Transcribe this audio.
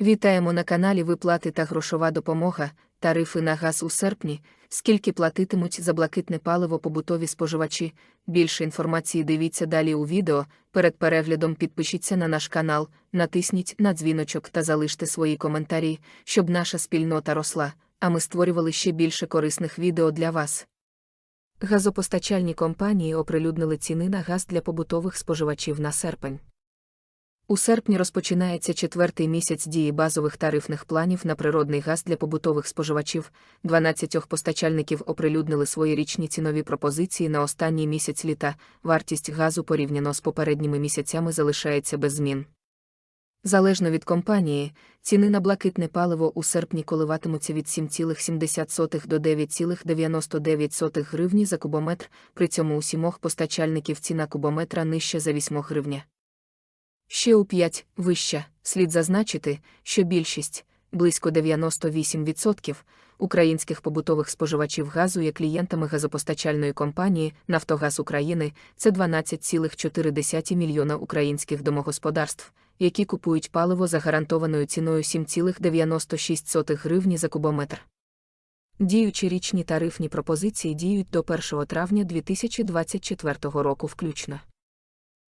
Вітаємо на каналі Виплати та грошова допомога, тарифи на газ у серпні, скільки платитимуть за блакитне паливо побутові споживачі. Більше інформації дивіться далі у відео. Перед переглядом підпишіться на наш канал, натисніть на дзвіночок та залиште свої коментарі, щоб наша спільнота росла, а ми створювали ще більше корисних відео для вас. Газопостачальні компанії оприлюднили ціни на газ для побутових споживачів на серпень. У серпні розпочинається четвертий місяць дії базових тарифних планів на природний газ для побутових споживачів. 12 постачальників оприлюднили свої річні цінові пропозиції на останній місяць літа. Вартість газу порівняно з попередніми місяцями залишається без змін. Залежно від компанії, ціни на блакитне паливо у серпні коливатимуться від 7,70 до 9,99 гривні за кубометр, при цьому у сімох постачальників ціна кубометра нижча за 8 гривня. Ще у 5 вища, слід зазначити, що більшість, близько 98%, українських побутових споживачів газу є клієнтами газопостачальної компанії Нафтогаз України це 12,4 мільйона українських домогосподарств, які купують паливо за гарантованою ціною 7,96 гривні за кубометр. Діючі річні тарифні пропозиції діють до 1 травня 2024 року включно.